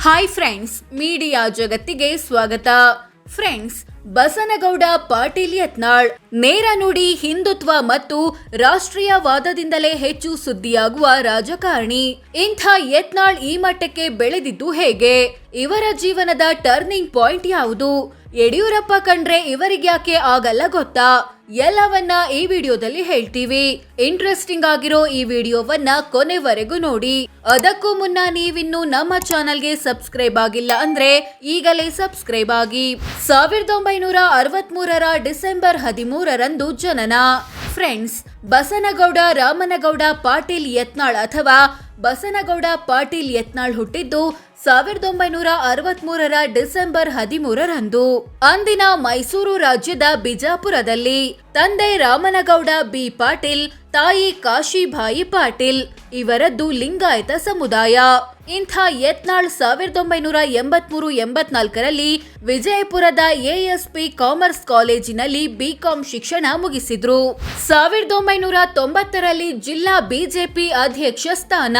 Hi friends media ಜಗತ್ತಿಗೆ ಸ್ವಾಗತ friends Basanagouda Patil Yatnal ನೇರ ನುಡಿ ಹಿಂದುತ್ವ ಮತ್ತು ರಾಷ್ಟ್ರೀಯವಾದದಿಂದಲೇ ಹೆಚ್ಚು ಸುದ್ದಿಯಾಗುವ ರಾಜಕಾರಣಿ ಇಂಥ ಯತ್ನಾಳ್ ಈ ಮಟ್ಟಕ್ಕೆ ಬೆಳೆದಿದ್ದು ಹೇಗೆ ಇವರ ಜೀವನದ ಟರ್ನಿಂಗ್ ಪಾಯಿಂಟ್ ಯಾವುದು? ಯಡಿಯೂರಪ್ಪ ಕಂಡ್ರೆ ಇವರಿಗ್ಯಾಕೆ ಆಗಲ್ಲ ಗೊತ್ತಾ? ಎಲ್ಲವನ್ನ ಈ ವಿಡಿಯೋದಲ್ಲಿ ಹೇಳ್ತೀವಿ. ಇಂಟ್ರೆಸ್ಟಿಂಗ್ ಆಗಿರೋ ಈ ವಿಡಿಯೋವನ್ನ ಕೊನೆವರೆಗೂ ನೋಡಿ. ಅದಕ್ಕೂ ಮುನ್ನ ನೀವಿನ್ನು ನಮ್ಮ ಚಾನೆಲ್ಗೆ ಸಬ್ಸ್ಕ್ರೈಬ್ ಆಗಿಲ್ಲ ಅಂದ್ರೆ ಈಗಲೇ ಸಬ್ಸ್ಕ್ರೈಬ್ ಆಗಿ. ಸಾವಿರದ ಒಂಬೈನೂರ ಅರವತ್ ಮೂರರ ಡಿಸೆಂಬರ್ ಹದಿಮೂರರಂದು ಜನನ. ಫ್ರೆಂಡ್ಸ್ ಬಸನಗೌಡ, ರಾಮನಗೌಡ ಪಾಟೀಲ್ ಯತ್ನಾಳ್ ಅಥವಾ ಬಸನಗೌಡ ಪಾಟೀಲ್ ಯತ್ನಾಳ್ ಹುಟ್ಟಿದ್ದು ಸಾವಿರದ ಒಂಬೈನೂರ ಅರವತ್ಮೂರರ ಡಿಸೆಂಬರ್ ಹದಿಮೂರರಂದು, ಅಂದಿನ ಮೈಸೂರು ರಾಜ್ಯದ ಬಿಜಾಪುರದಲ್ಲಿ ತಂದೆ ರಾಮನಗೌಡ ಬಿ ಪಾಟೀಲ್, ತಾಯಿ ಕಾಶಿಭಾಯಿ ಪಾಟೀಲ್ ಇವರದ್ದು ಲಿಂಗಾಯತ ಸಮುದಾಯ. ಇಂಥ ಯತ್ನಾಳ್ ಸಾವಿರದ ಒಂಬೈನೂರ ಎಂಬತ್ಮೂರು ಎಂಬತ್ನಾಲ್ಕರಲ್ಲಿ ವಿಜಯಪುರದ ಎಎಸ್ಪಿ ಕಾಮರ್ಸ್ ಕಾಲೇಜಿನಲ್ಲಿ ಬಿಕಾಂ ಶಿಕ್ಷಣ ಮುಗಿಸಿದ್ರು. ಸಾವಿರದ ಒಂಬೈನೂರ ತೊಂಬತ್ತರಲ್ಲಿ ಜಿಲ್ಲಾ ಬಿಜೆಪಿ ಅಧ್ಯಕ್ಷ ಸ್ಥಾನ.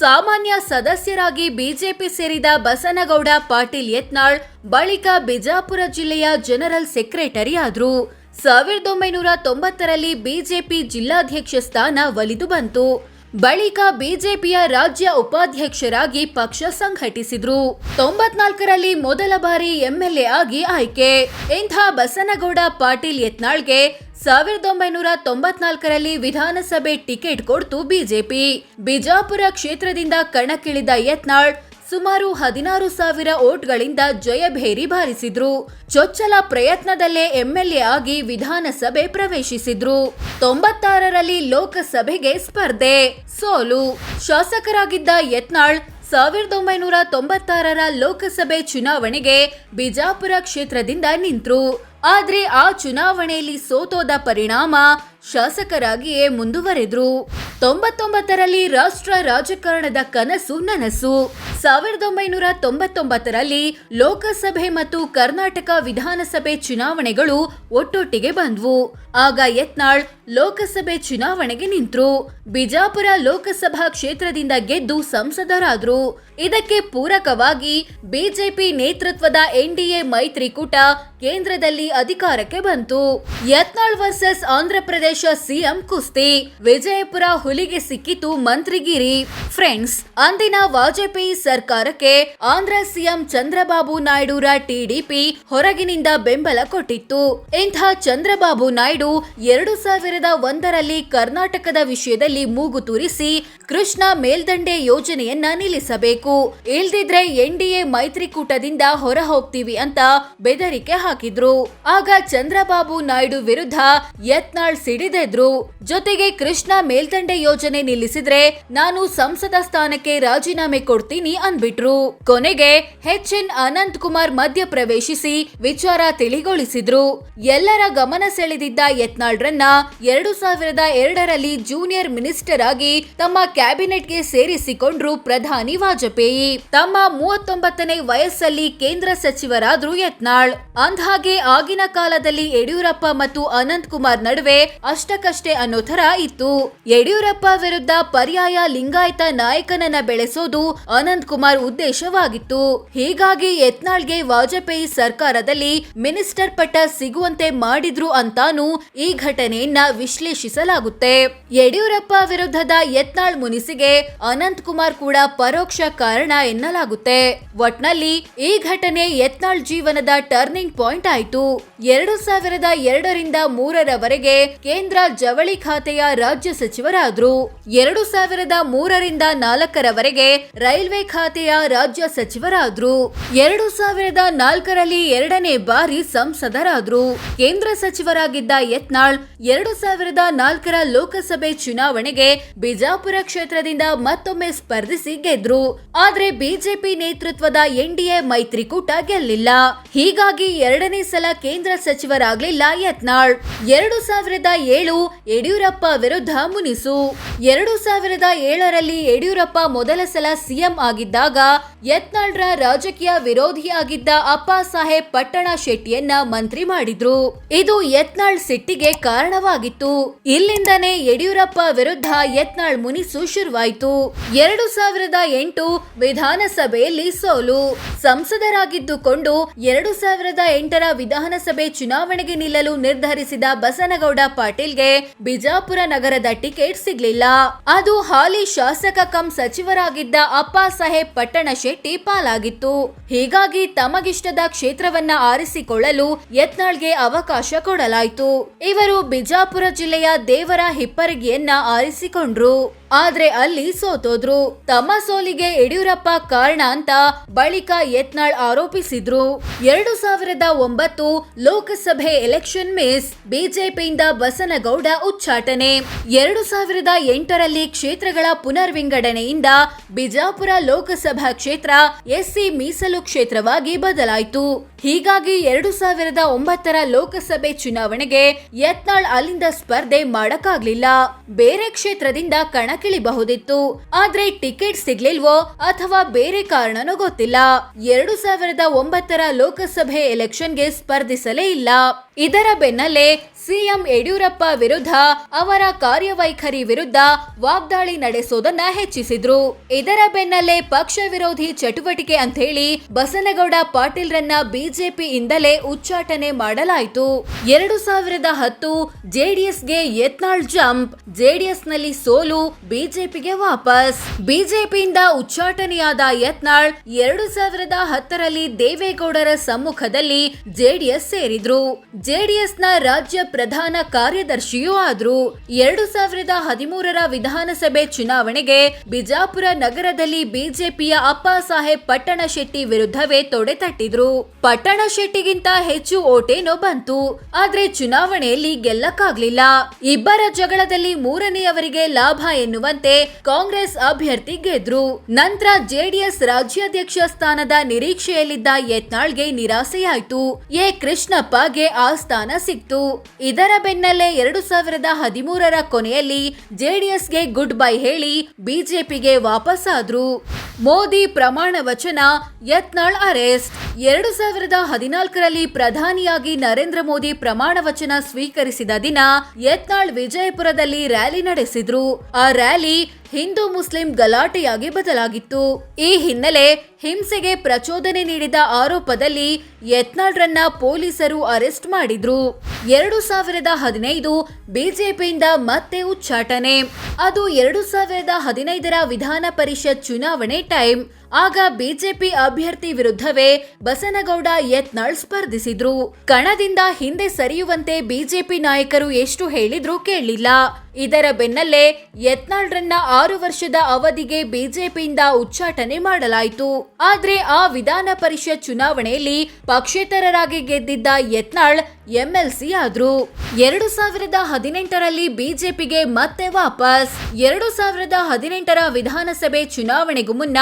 ಸಾಮಾನ್ಯ ಸದಸ್ಯರಾಗಿ ಬಿಜೆಪಿ ಸೇರಿದ ಬಸನಗೌಡ, ಪಾಟೀಲ್ ಯತ್ನಾಳ್, ಬಳಿಕ ಬಿಜಾಪುರ ಜಿಲ್ಲೆಯ ಜನರಲ್ ಸೆಕ್ರೆಟರಿ ಆದ್ರು. ಸಾವಿರದ ಒಂಬೈನೂರ ತೊಂಬತ್ತರಲ್ಲಿ ಬಿಜೆಪಿ ಜಿಲ್ಲಾಧ್ಯಕ್ಷ ಸ್ಥಾನ ಒಲಿದು ಬಂತು. ಬಳಿಕ ಬಿಜೆಪಿಯ ರಾಜ್ಯ ಉಪಾಧ್ಯಕ್ಷರಾಗಿ ಪಕ್ಷ ಸಂಘಟಿಸಿದ್ರು. ತೊಂಬತ್ನಾಲ್ಕರಲ್ಲಿ ಮೊದಲ ಬಾರಿ ಎಂಎಲ್ಎ ಆಗಿ ಆಯ್ಕೆ. ಇಂಥ ಬಸನಗೌಡ, ಪಾಟೀಲ್ ಯತ್ನಾಳ್ಗೆ ಸಾವಿರದ ಒಂಬೈನೂರ ತೊಂಬತ್ನಾಲ್ಕರಲ್ಲಿ ವಿಧಾನಸಭೆ ಟಿಕೆಟ್ ಕೊಡ್ತು ಬಿಜೆಪಿ. ಬಿಜಾಪುರ ಕ್ಷೇತ್ರದಿಂದ ಕಣಕ್ಕಿಳಿದ ಯತ್ನಾಳ್ ಸುಮಾರು ಹದಿನಾರು ಸಾವಿರ ಓಟ್ಗಳಿಂದ ಜಯಭೇರಿ ಬಾರಿಸಿದ್ರು. ಚೊಚ್ಚಲ ಪ್ರಯತ್ನದಲ್ಲೇ ಎಂಎಲ್ಎ ಆಗಿ ವಿಧಾನಸಭೆ ಪ್ರವೇಶಿಸಿದ್ರು. ತೊಂಬತ್ತಾರರಲ್ಲಿ ಲೋಕಸಭೆಗೆ ಸ್ಪರ್ಧೆ. ಸೋಲು. ಶಾಸಕರಾಗಿದ್ದ ಯತ್ನಾಳ್ ಸಾವಿರದ ಒಂಬೈನೂರ ತೊಂಬತ್ತಾರರ ಲೋಕಸಭೆ ಚುನಾವಣೆಗೆ ಬಿಜಾಪುರ ಕ್ಷೇತ್ರದಿಂದ ನಿಂತ್ರು. ಆದ್ರೆ ಆ ಚುನಾವಣೆಯಲ್ಲಿ ಸೋತೋದ ಪರಿಣಾಮ ಶಾಸಕರಾಗಿಯೇ ಮುಂದುವರೆದ್ರು. ತೊಂಬತ್ತೊಂಬತ್ತರಲ್ಲಿ ರಾಷ್ಟ್ರ ರಾಜಕಾರಣದ ಕನಸು ನನಸು. ಸಾವಿರದ ಒಂಬೈನೂರ ತೊಂಬತ್ತೊಂಬತ್ತರಲ್ಲಿ ಲೋಕಸಭೆ ಮತ್ತು ಕರ್ನಾಟಕ ವಿಧಾನಸಭೆ ಚುನಾವಣೆಗಳು ಒಟ್ಟೊಟ್ಟಿಗೆ ಬಂದ್ವು. ಆಗ ಯತ್ನಾಳ್ ಲೋಕಸಭೆ ಚುನಾವಣೆಗೆ ನಿಂತ್ರು. ಬಿಜಾಪುರ ಲೋಕಸಭಾ ಕ್ಷೇತ್ರದಿಂದ ಗೆದ್ದು ಸಂಸದರಾದ್ರು. ಇದಕ್ಕೆ ಪೂರಕವಾಗಿ ಬಿಜೆಪಿ ನೇತೃತ್ವದ ಎನ್ಡಿಎ ಮೈತ್ರಿಕೂಟ ಕೇಂದ್ರದಲ್ಲಿ ಅಧಿಕಾರಕ್ಕೆ ಬಂತು. ಯತ್ನಾಳ್ ವರ್ಸಸ್ ಆಂಧ್ರಪ್ರದೇಶ ಸಿಎಂ ಕುಸ್ತಿ. ವಿಜಯಪುರ ಹುಲಿಗೆ ಸಿಕ್ಕಿತು ಮಂತ್ರಿಗಿರಿ. ಫ್ರೆಂಡ್ಸ್, ಅಂದಿನ ವಾಜಪೇಯಿ ಸರ್ಕಾರಕ್ಕೆ ಆಂಧ್ರ ಸಿಎಂ ಚಂದ್ರಬಾಬು ನಾಯ್ಡುರ ಟಿಡಿಪಿ ಹೊರಗಿನಿಂದ ಬೆಂಬಲ ಕೊಟ್ಟಿತ್ತು. ಇಂಥ ಚಂದ್ರಬಾಬು ನಾಯ್ಡು ಎರಡು ಸಾವಿರದ ಒಂದರಲ್ಲಿ ಕರ್ನಾಟಕದ ವಿಷಯದಲ್ಲಿ ಮೂಗು ತೂರಿಸಿ ಕೃಷ್ಣ ಮೇಲ್ದಂಡೆ ಯೋಜನೆಯನ್ನ ನಿಲ್ಲಿಸಬೇಕು. ಇಲ್ದಿದ್ರೆ ಎನ್ಡಿಎ ಮೈತ್ರಿಕೂಟದಿಂದ ಹೊರ ಹೋಗ್ತೀವಿ ಅಂತ ಬೆದರಿಕೆ ಹಾಕಿದ್ರು. ಆಗ ಚಂದ್ರಬಾಬು ನಾಯ್ಡು ವಿರುದ್ಧ ಯತ್ನಾಳ್ ಸಿಡಿದೆದ್ರು. ಜೊತೆಗೆ ಕೃಷ್ಣ ಮೇಲ್ದಂಡೆ ಯೋಜನೆ ನಿಲ್ಲಿಸಿದ್ರೆ ನಾನು ಸಂಸದ ಸ್ಥಾನಕ್ಕೆ ರಾಜೀನಾಮೆ ಕೊಡ್ತೀನಿ ಅಂದ್ಬಿಟ್ರು. ಕೊನೆಗೆ ಎಚ್ ಎನ್ ಅನಂತ್ ಕುಮಾರ್ ಮಧ್ಯ ಪ್ರವೇಶಿಸಿ ವಿಚಾರ ತಿಳಿಗೊಳಿಸಿದ್ರು. ಎಲ್ಲರ ಗಮನ ಸೆಳೆದಿದ್ದ ಯತ್ನಾಳ್ರನ್ನ ಎರಡು ಸಾವಿರದ ಎರಡರಲ್ಲಿ ಜೂನಿಯರ್ ಮಿನಿಸ್ಟರ್ ಆಗಿ ತಮ್ಮ ಕ್ಯಾಬಿನೆಟ್ಗೆ ಸೇರಿಸಿಕೊಂಡ್ರು ಪ್ರಧಾನಿ ವಾಜಪೇಯಿ. ತಮ್ಮ ಮೂವತ್ತೊಂಬತ್ತನೇ ವಯಸ್ಸಲ್ಲಿ ಕೇಂದ್ರ ಸಚಿವರಾದ್ರು ಯತ್ನಾಳ್. ಅಂದ್ಹಾಗೆ ಆಗಿನ ಕಾಲದಲ್ಲಿ ಯಡಿಯೂರಪ್ಪ ಮತ್ತು ಅನಂತ್ ಕುಮಾರ್ ನಡುವೆ ಅಷ್ಟಕಷ್ಟೇ ಅನ್ನೋ ತರ ಇತ್ತು. ಯಡಿಯೂರಪ್ಪ ವಿರುದ್ಧ ಪರ್ಯಾಯ ಲಿಂಗಾಯತ ನಾಯಕನನ್ನ ಬೆಳೆಸೋದು ಅನಂತ್ ಕುಮಾರ್ ಉದ್ದೇಶವಾಗಿತ್ತು. ಹೀಗಾಗಿ ಯತ್ನಾಳ್ಗೆ ವಾಜಪೇಯಿ ಸರ್ಕಾರದಲ್ಲಿ ಮಿನಿಸ್ಟರ್ ಪಟ್ಟ ಸಿಗುವಂತೆ ಮಾಡಿದ್ರು ಅಂತಾನು ಈ ಘಟನೆಯನ್ನ ವಿಶ್ಲೇಷಿಸಲಾಗುತ್ತೆ. ಯಡಿಯೂರಪ್ಪ ವಿರುದ್ಧದ ಯತ್ನಾಳ್ ಮುನಿಸಿಗೆ ಅನಂತ್ ಕುಮಾರ್ ಕೂಡ ಪರೋಕ್ಷ ಕಾರಣ ಎನ್ನಲಾಗುತ್ತೆ. ಒಟ್ನಲ್ಲಿ ಈ ಘಟನೆ ಯತ್ನಾಳ್ ಜೀವನದ ಟರ್ನಿಂಗ್ ಪಾಯಿಂಟ್ ಆಯ್ತು. ಎರಡು ಸಾವಿರದ ಎರಡರಿಂದ ಮೂರರವರೆಗೆ ಕೇಂದ್ರ ಜವಳಿ ಖಾತೆಯ ರಾಜ್ಯ ಸಚಿವರಾದ್ರು. ಎರಡು ಸಾವಿರದ ಮೂರರಿಂದ ನಾಲ್ಕರವರೆಗೆ ರೈಲ್ವೆ ಖಾತೆಯ ರಾಜ್ಯ ಸಚಿವರಾದ್ರು. ಎರಡು ಸಾವಿರದ ನಾಲ್ಕರಲ್ಲಿ ಎರಡನೇ ಬಾರಿ ಸಂಸದರಾದ್ರು. ಕೇಂದ್ರ ಸಚಿವರಾಗಿದ್ದ ಯತ್ನಾಳ್ ಎರಡು ಸಾವಿರದ ನಾಲ್ಕರ ಲೋಕಸಭೆ ಚುನಾವಣೆಗೆ ಬಿಜಾಪುರ ಕ್ಷೇತ್ರದಿಂದ ಮತ್ತೊಮ್ಮೆ ಸ್ಪರ್ಧಿಸಿ ಗೆದ್ರು. ಆದ್ರೆ ಬಿಜೆಪಿ ನೇತೃತ್ವದ ಎನ್ಡಿಎ ಮೈತ್ರಿಕೂಟ ಗೆಲ್ಲಿಲ್ಲ. ಹೀಗಾಗಿ ಎರಡನೇ ಸಲ ಕೇಂದ್ರ ಸಚಿವರಾಗಲಿಲ್ಲ ಯತ್ನಾಳ್ ಎರಡು ಸಾವಿರದ ಏಳು ಯಡಿಯೂರಪ್ಪ ವಿರುದ್ಧ ಮುನಿಸು. ಎರಡು ಸಾವಿರದ ಏಳರಲ್ಲಿ ಯಡಿಯೂರಪ್ಪ ಮೊದಲ ಸಲ ಸಿಎಂ ಆಗಿದ್ದಾಗ ಯತ್ನಾಳ್ರ ರಾಜಕೀಯ ವಿರೋಧಿಯಾಗಿದ್ದ ಅಪ್ಪ ಸಾಹೇಬ್ ಪಟ್ಟಣ ಶೆಟ್ಟಿಯನ್ನ ಮಂತ್ರಿ ಮಾಡಿದ್ರು. ಇದು ಯತ್ನಾಳ್ ಸಿಟ್ಟಿಗೆ ಕಾರಣವಾಗಿತ್ತು. ಇಲ್ಲಿಂದನೇ ಯಡಿಯೂರಪ್ಪ ವಿರುದ್ಧ ಯತ್ನಾಳ್ ಮುನಿಸು ಶುರುವಾಯಿತು. ಎರಡು ಸಾವಿರದ ಎಂಟು ವಿಧಾನಸಭೆಯಲ್ಲಿ ಸೋಲು. ಸಂಸದರಾಗಿದ್ದುಕೊಂಡು ಎರಡು ಸಾವಿರದ ಎಂಟರ ವಿಧಾನಸಭೆ ಚುನಾವಣೆಗೆ ನಿಲ್ಲಲು ನಿರ್ಧರಿಸಿದ ಬಸನಗೌಡ ಪಾಟೀಲ್ಗೆ ಬಿಜಾಪುರ ನಗರದ ಟಿಕೆಟ್ ಸಿಗಲಿಲ್ಲ. ಅದು ಹಾಲಿ ಶಾಸಕ ಕಂ ಸಚಿವರಾಗಿದ್ದ ಅಪ್ಪ ಸಾಹೇಬ್ ಪಟ್ಟಣ ಶೆಟ್ಟಿ ಪಾಲಾಗಿತ್ತು. ಹೀಗಾಗಿ ತಮಗಿಷ್ಟದ ಕ್ಷೇತ್ರವನ್ನ ಆರಿಸಿಕೊಳ್ಳಲು ಯತ್ನಾಳ್ಗೆ ಅವಕಾಶ ಕೊಡಲಾಯಿತು. ಇವರು ಬಿಜಾಪುರ ಜಿಲ್ಲೆಯ ದೇವರ ಹಿಪ್ಪರಿಗೆಯನ್ನ ಆರಿಸಿಕೊಂಡ್ರು. ಆದ್ರೆ ಅಲ್ಲಿ ಸೋತೋದ್ರು. ತಮ್ಮ ಸೋಲಿಗೆ ಯಡಿಯೂರಪ್ಪ ಕಾರಣ ಅಂತ ಬಳಿಕ ಯತ್ನಾಳ್ ಆರೋಪಿಸಿದ್ರು. ಎರಡು ಸಾವಿರದ ಒಂಬತ್ತು ಲೋಕಸಭೆ ಎಲೆಕ್ಷನ್ ಮಿಸ್ ಬಿಜೆಪಿಯಿಂದ ಬಸನಗೌಡ ಉಚ್ಚಾಟನೆ. ಎರಡು ಸಾವಿರದ ಎಂಟರಲ್ಲಿ ಕ್ಷೇತ್ರಗಳ ಪುನರ್ವಿಂಗಡಣೆಯಿಂದ ಬಿಜಾಪುರ ಲೋಕಸಭಾ ಕ್ಷೇತ್ರ ಎಸ್ಸಿ ಮೀಸಲು ಕ್ಷೇತ್ರವಾಗಿ ಬದಲಾಯಿತು. ಹೀಗಾಗಿ ಎರಡು ಸಾವಿರದ ಒಂಬತ್ತರ ಲೋಕಸಭೆ ಚುನಾವಣೆಗೆ ಯತ್ನಾಳ್ ಅಲ್ಲಿಂದ ಸ್ಪರ್ಧೆ ಮಾಡಕ್ಕಾಗ್ಲಿಲ್ಲ. ಬೇರೆ ಕ್ಷೇತ್ರದಿಂದ ಕಣಕ್ಕಿಳಿಬಹುದಿತ್ತು. ಆದ್ರೆ ಟಿಕೆಟ್ ಸಿಗ್ಲಿಲ್ವೋ ಅಥವಾ ಬೇರೆ ಕಾರಣನೋ ಗೊತ್ತಿಲ್ಲ. ಎರಡು ಸಾವಿರದ ಒಂಬತ್ತರ ಲೋಕಸಭೆ ಎಲೆಕ್ಷನ್ಗೆ ಸ್ಪರ್ಧಿಸಲೇ ಇಲ್ಲ. ಇದರ ಬೆನ್ನಲ್ಲೇ ಸಿಎಂ ಯಡಿಯೂರಪ್ಪ ವಿರುದ್ಧ ಅವರ ಕಾರ್ಯವೈಖರಿ ವಿರುದ್ಧ ವಾಗ್ದಾಳಿ ನಡೆಸೋದನ್ನ ಹೆಚ್ಚಿಸಿದ್ರು. ಇದರ ಬೆನ್ನಲ್ಲೇ ಪಕ್ಷ ವಿರೋಧಿ ಚಟುವಟಿಕೆ ಅಂತ ಹೇಳಿ ಬಸನಗೌಡ ಪಾಟೀಲ್ರನ್ನ ಬಿಜೆಪಿಯಿಂದಲೇ ಉಚ್ಚಾಟನೆ ಮಾಡಲಾಯಿತು. ಎರಡು ಸಾವಿರದ ಹತ್ತು ಜೆಡಿಎಸ್ಗೆ ಯತ್ನಾಳ್ ಜಂಪ್ ಜೆಡಿಎಸ್ನಲ್ಲಿ ಸೋಲು, ಬಿಜೆಪಿಗೆ ವಾಪಸ್. ಬಿಜೆಪಿಯಿಂದ ಉಚ್ಚಾಟನೆಯಾದ ಯತ್ನಾಳ್ ಎರಡು ಸಾವಿರದ ಹತ್ತರಲ್ಲಿ ದೇವೇಗೌಡರ ಸಮ್ಮುಖದಲ್ಲಿ ಜೆಡಿಎಸ್ ಸೇರಿದ್ರು. ಜೆಡಿಎಸ್ನ ರಾಜ್ಯ ಪ್ರಧಾನ ಕಾರ್ಯದರ್ಶಿಯೂ ಆದ್ರು. ಎರಡು ಸಾವಿರದ ಹದಿಮೂರರ ವಿಧಾನಸಭೆ ಚುನಾವಣೆಗೆ ಬಿಜಾಪುರ ನಗರದಲ್ಲಿ ಬಿಜೆಪಿಯ ಅಪ್ಪ ಸಾಹೇಬ್ ಪಟ್ಟಣ ಶೆಟ್ಟಿ ವಿರುದ್ಧವೇ ತೊಡೆ ತಟ್ಟಿದ್ರು. ಪಟ್ಟಣ ಶೆಟ್ಟಿಗಿಂತ ಹೆಚ್ಚು ಓಟೇನೋ ಬಂತು. ಆದ್ರೆ ಚುನಾವಣೆಯಲ್ಲಿ ಗೆಲ್ಲಕ್ಕಾಗ್ಲಿಲ್ಲ. ಇಬ್ಬರ ಜಗಳದಲ್ಲಿ ಮೂರನೆಯವರಿಗೆ ಲಾಭ ಎನ್ನುವಂತೆ ಕಾಂಗ್ರೆಸ್ ಅಭ್ಯರ್ಥಿ ಗೆದ್ರು. ನಂತರ ಜೆಡಿಎಸ್ ರಾಜ್ಯಾಧ್ಯಕ್ಷ ಸ್ಥಾನದ ನಿರೀಕ್ಷೆಯಲ್ಲಿದ್ದ ಯತ್ನಾಳ್ಗೆ ನಿರಾಸೆಯಾಯ್ತು. ಎ ಕೃಷ್ಣಪ್ಪಗೆ ಆ ಸ್ಥಾನ ಸಿಕ್ತು. ಇದರ ಬೆನ್ನಲ್ಲೇ ಎರಡು ಸಾವಿರದ ಹದಿಮೂರರ ಕೊನೆಯಲ್ಲಿ ಜೆಡಿಎಸ್ಗೆ ಗುಡ್ ಬೈ ಹೇಳಿ ಬಿಜೆಪಿಗೆ ವಾಪಸ್ ಆದ್ರು ಮೋದಿ ಪ್ರಮಾಣ ವಚನ, ಯತ್ನಾಳ್ ಅರೆಸ್ಟ್. ಎರಡು ಸಾವಿರದ ಹದಿನಾಲ್ಕರಲ್ಲಿ ಪ್ರಧಾನಿಯಾಗಿ ನರೇಂದ್ರ ಮೋದಿ ಪ್ರಮಾಣ ವಚನ ಸ್ವೀಕರಿಸಿದ ದಿನ ಯತ್ನಾಳ್ ವಿಜಯಪುರದಲ್ಲಿ ರ್ಯಾಲಿ ನಡೆಸಿದ್ರು. ಆ ರ್ಯಾಲಿ ಹಿಂದೂ ಮುಸ್ಲಿಂ ಗಲಾಟೆಯಾಗಿ ಬದಲಾಗಿತ್ತು. ಈ ಹಿನ್ನೆಲೆ ಹಿಂಸೆಗೆ ಪ್ರಚೋದನೆ ನೀಡಿದ ಆರೋಪದಲ್ಲಿ ಯತ್ನಾಳ್ರನ್ನ ಪೊಲೀಸರು ಅರೆಸ್ಟ್ ಮಾಡಿದ್ರು. ಎರಡು ಸಾವಿರದ ಹದಿನೈದು ಬಿಜೆಪಿಯಿಂದ ಮತ್ತೆ ಉಚ್ಚಾಟನೆ. ಅದು ಎರಡು ಸಾವಿರದ ಹದಿನೈದರ ವಿಧಾನ ಪರಿಷತ್ ಚುನಾವಣೆ time ಆಗ ಬಿಜೆಪಿ ಅಭ್ಯರ್ಥಿ ವಿರುದ್ಧವೇ ಬಸನಗೌಡ ಯತ್ನಾಳ್ ಸ್ಪರ್ಧಿಸಿದ್ರು. ಕಣದಿಂದ ಹಿಂದೆ ಸರಿಯುವಂತೆ ಬಿಜೆಪಿ ನಾಯಕರು ಎಷ್ಟು ಹೇಳಿದ್ರೂ ಕೇಳಲಿಲ್ಲ ಇದರ ಬೆನ್ನಲ್ಲೇ ಯತ್ನಾಳ್ರನ್ನ ಆರು ವರ್ಷದ ಅವಧಿಗೆ ಬಿಜೆಪಿಯಿಂದ ಉಚ್ಚಾಟನೆ ಮಾಡಲಾಯಿತು. ಆದ್ರೆ ಆ ವಿಧಾನ ಪರಿಷತ್ ಚುನಾವಣೆಯಲ್ಲಿ ಪಕ್ಷೇತರರಾಗಿ ಗೆದ್ದಿದ್ದ ಯತ್ನಾಳ್ ಎಂಎಲ್ಸಿ ಆದ್ರು. ಎರಡು ಸಾವಿರದ ಹದಿನೆಂಟರಲ್ಲಿ ಬಿಜೆಪಿಗೆ ಮತ್ತೆ ವಾಪಸ್. ಎರಡು ಸಾವಿರದ ಹದಿನೆಂಟರ ವಿಧಾನಸಭೆ ಚುನಾವಣೆಗೂ ಮುನ್ನ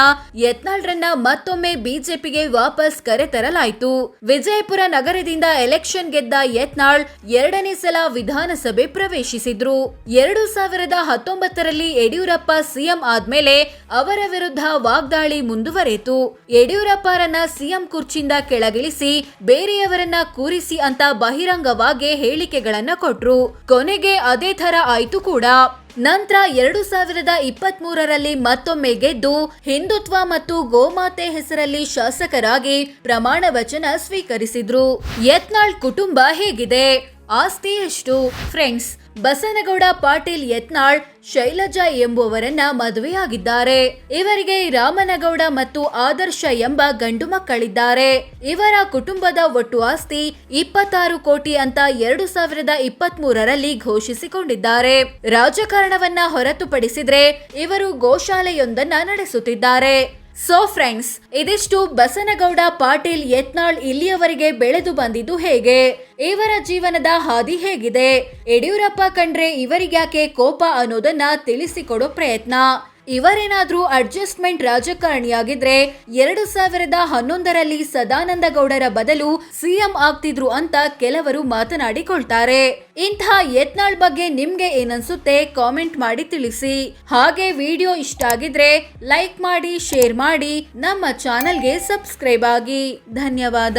ಯತ್ನಾಳ್ರನ್ನ ಮತ್ತೊಮ್ಮೆ ಬಿಜೆಪಿಗೆ ವಾಪಸ್ ಕರೆತರಲಾಯಿತು ವಿಜಯಪುರ ನಗರದಿಂದ ಎಲೆಕ್ಷನ್ ಗೆದ್ದ ಯತ್ನಾಳ್ ಎರಡನೇ ಸಲ ವಿಧಾನಸಭೆ ಪ್ರವೇಶಿಸಿದ್ರು. ಎರಡು ಸಾವಿರದ ಹತ್ತೊಂಬತ್ತರಲ್ಲಿ ಯಡಿಯೂರಪ್ಪ ಸಿಎಂ ಆದ್ಮೇಲೆ ಅವರ ವಿರುದ್ಧ ವಾಗ್ದಾಳಿ ಮುಂದುವರೆಯಿತು. ಯಡಿಯೂರಪ್ಪರನ್ನ ಸಿಎಂ ಕುರ್ಚಿಯಿಂದ ಕೆಳಗಿಳಿಸಿ ಬೇರೆಯವರನ್ನ ಕೂರಿಸಿ ಅಂತ ಬಹಿರಂಗವಾಗಿ ಹೇಳಿಕೆಗಳನ್ನ ಕೊಟ್ರು. ಕೊನೆಗೆ ಅದೇ ತರ ಆಯ್ತು ಕೂಡ. ನಂತರ ಎರಡು ಸಾವಿರದ ಇಪ್ಪತ್ತ್ ಮೂರರಲ್ಲಿ ಮತ್ತೊಮ್ಮೆ ಗೆದ್ದು ಹಿಂದುತ್ವ ಮತ್ತು ಗೋಮಾತೆ ಹೆಸರಲ್ಲಿ ಶಾಸಕರಾಗಿ ಪ್ರಮಾಣ ವಚನ ಸ್ವೀಕರಿಸಿದ್ರು. ಯತ್ನಾಳ್ ಕುಟುಂಬ ಹೇಗಿದೆ? ಆಸ್ತಿ ಎಷ್ಟು? ಫ್ರೆಂಡ್ಸ್ ಬಸನಗೌಡ ಪಾಟೀಲ್ ಯತ್ನಾಳ್, ಶೈಲಜಾ ಎಂಬುವರನ್ನ ಮದುವೆಯಾಗಿದ್ದಾರೆ. ಇವರಿಗೆ ರಾಮನಗೌಡ ಮತ್ತು ಆದರ್ಶ ಎಂಬ ಗಂಡು ಮಕ್ಕಳಿದ್ದಾರೆ. ಇವರ ಕುಟುಂಬದ ಒಟ್ಟು ಆಸ್ತಿ ಇಪ್ಪತ್ತಾರು ಕೋಟಿ ಅಂತ ಎರಡು ಸಾವಿರದ ಇಪ್ಪತ್ತ್ ಮೂರರಲ್ಲಿ ಘೋಷಿಸಿಕೊಂಡಿದ್ದಾರೆ. ರಾಜಕಾರಣವನ್ನ ಹೊರತುಪಡಿಸಿದ್ರೆ ಇವರು ಗೋಶಾಲೆಯೊಂದನ್ನ ನಡೆಸುತ್ತಿದ್ದಾರೆ. ಸೊ ಫ್ರೆಂಡ್ಸ್ ಇದಿಷ್ಟು ಬಸನಗೌಡ ಪಾಟೀಲ್ ಯತ್ನಾಳ್ ಇಲ್ಲಿಯವರೆಗೆ ಬೆಳೆದು ಬಂದಿದ್ದು ಹೇಗೆ? ಇವರ ಜೀವನದ ಹಾದಿ ಹೇಗಿದೆ? ಯಡಿಯೂರಪ್ಪ ಕಂಡ್ರೆ ಇವರಿಗ್ಯಾಕೆ ಕೋಪ ಅನ್ನೋದನ್ನ ತಿಳಿಸಿಕೊಡೋ ಪ್ರಯತ್ನ. ಇವರೇನಾದ್ರೂ ಅಡ್ಜಸ್ಟ್ಮೆಂಟ್ ರಾಜಕಾರಣಿಯಾಗಿದ್ರೆ ಎರಡು ಸಾವಿರದ ಹನ್ನೊಂದರಲ್ಲಿ ಸದಾನಂದ ಗೌಡರ ಬದಲು ಸಿಎಂ ಆಗ್ತಿದ್ರು ಅಂತ ಕೆಲವರು ಮಾತನಾಡಿಕೊಳ್ತಾರೆ. ಇಂಥ ಯತ್ನಾಳ್ ಬಗ್ಗೆ ನಿಮ್ಗೆ ಏನನ್ಸುತ್ತೆ ಕಾಮೆಂಟ್ ಮಾಡಿ ತಿಳಿಸಿ. ಹಾಗೆ ವಿಡಿಯೋ ಇಷ್ಟ ಆಗಿದ್ರೆ ಲೈಕ್ ಮಾಡಿ ಶೇರ್ ಮಾಡಿ ನಮ್ಮ ಚಾನೆಲ್ಗೆ ಸಬ್ಸ್ಕ್ರೈಬ್ ಆಗಿ. ಧನ್ಯವಾದ.